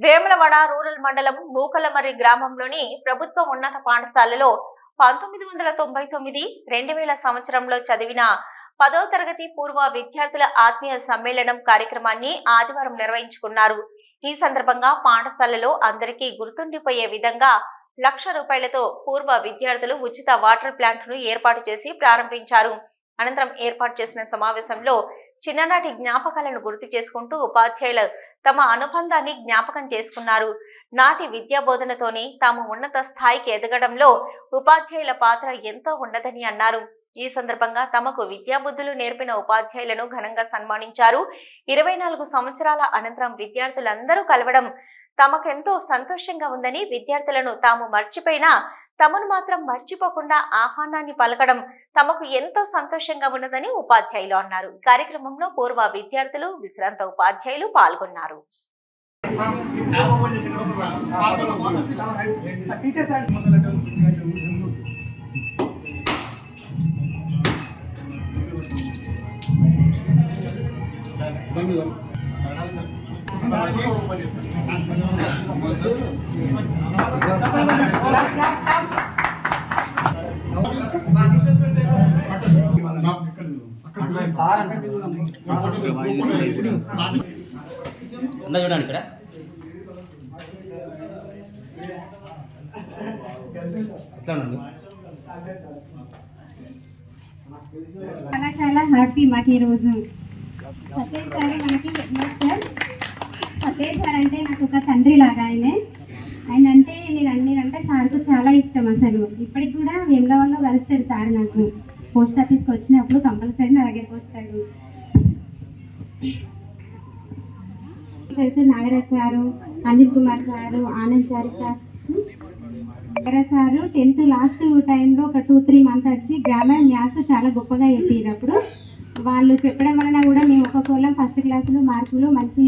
Vemulawada rural మండలం నూకలమర్రి గ్రామంలోని ప్రభుత్వ ఉన్నత పాఠశాలలో పంతొమ్మిది వందల తొంభై తొమ్మిది రెండు వేల సంవత్సరంలో చదివిన పదో తరగతి పూర్వ విద్యార్థుల ఆత్మీయ సమ్మేళనం కార్యక్రమాన్ని ఆదివారం నిర్వహించుకున్నారు. ఈ సందర్భంగా పాఠశాలలో అందరికీ గుర్తుండిపోయే విధంగా లక్ష రూపాయలతో పూర్వ విద్యార్థులు ఉచిత వాటర్ ప్లాంట్ను ఏర్పాటు చేసి ప్రారంభించారు. అనంతరం ఏర్పాటు చేసిన సమావేశంలో చిన్ననాటి జ్ఞాపకాలను గుర్తు చేసుకుంటూ ఉపాధ్యాయులు తమ అనుబంధాన్ని జ్ఞాపకం చేసుకున్నారు. నాటి విద్యా బోధనతోనే తాము ఉన్నత స్థాయికి ఎదగడంలో ఉపాధ్యాయుల పాత్ర ఎంతో ఉన్నదని అన్నారు. ఈ సందర్భంగా తమకు విద్యాబుద్ధులు నేర్పిన ఉపాధ్యాయులను ఘనంగా సన్మానించారు. ఇరవై నాలుగు సంవత్సరాల అనంతరం విద్యార్థులందరూ కలవడం తమకెంతో సంతోషంగా ఉందని విద్యార్థులను తాము మర్చిపోయినా తమను మాత్రం మర్చిపోకుండా ఆహ్వానాన్ని పలకడం తమకు ఎంతో సంతోషంగా ఉన్నదని ఉపాధ్యాయులు అన్నారు. కార్యక్రమంలో పూర్వ విద్యార్థులు విశ్రాంత ఉపాధ్యాయులు పాల్గొన్నారు. ఉందా చూడండి ఇక్కడ ఎట్లా ఉండండి చాలా చాలా హ్యాపీ మాకు ఈరోజు సత్యజ్ మనకి హెడ్ మాస్టర్ సార్ అంటే నాకు ఒక తండ్రి లాగా ఆయనే ఆయన అంటే నేను నేనంటే సార్కు చాలా ఇష్టం అసలు. ఇప్పటికి కూడా వేములవాడలో కలుస్తాడు సార్ నాకు. పోస్ట్ ఆఫీస్కి వచ్చినప్పుడు కంపల్సరీ నా దగ్గరికి వస్తాడు Nagaraj sir Anil Kumar sir Anand sir sir Nagaraj sir tenth last టైంలో ఒక టూ త్రీ మంత్ వచ్చి గ్రామర్ మ్యాథ్స్ చాలా గొప్పగా చెప్పారు అప్పుడు. వాళ్ళు చెప్పడం వలన కూడా మేము ఒక ఫస్ట్ క్లాసులో మార్కులు మంచి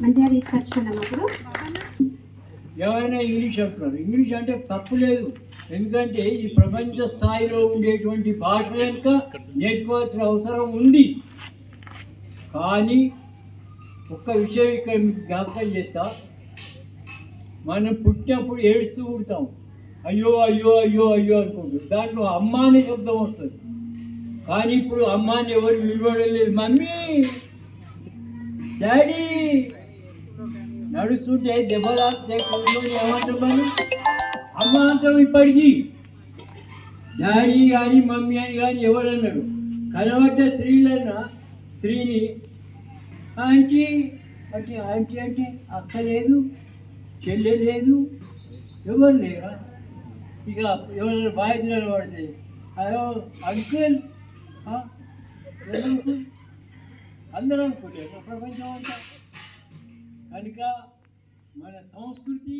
మంచిగా తీసుకొచ్చుకున్నాం అప్పుడు. ఎవరైనా ఇంగ్లీష్ అంటున్నారు. ఇంగ్లీష్ అంటే తప్పు లేదు. ఎందుకంటే ఈ ప్రపంచ స్థాయిలో ఉండేటువంటి భాష కనుక నేర్చుకోవాల్సిన అవసరం ఉంది. కానీ ఒక్క విషయం ఇక్కడ మీకు జ్ఞాపకం చేస్తా. మనం పుట్టినప్పుడు ఏడుస్తూ ఉంటాం అయ్యో అయ్యో అయ్యో అయ్యో అనుకుంటూ. దాంట్లో అమ్మ అనే శబ్దం వస్తుంది. కానీ ఇప్పుడు అమ్మాని ఎవరు విలువడం లేదు. మమ్మీ! డాడీ! నడుస్తుంటే దెబ్బలాస్తే కూర్చొని అమ్మ అంటాం ఇప్పటికీ. డాడీ కానీ మమ్మీ అని కానీ ఎవరన్నారు? కనబడ్డ స్త్రీలన్నా స్త్రీని ఆంటీ అంటే ఆంటీ అంటే అక్క లేదు చెల్లె లేదు ఎవరు లేరా? ఇక ఎవరైనా బాధ్యతలు కనబడితే అయ్యో అంకుల్ అందరూ అనుకుంటారు ప్రపంచం అంతా. కనుక మన సంస్కృతి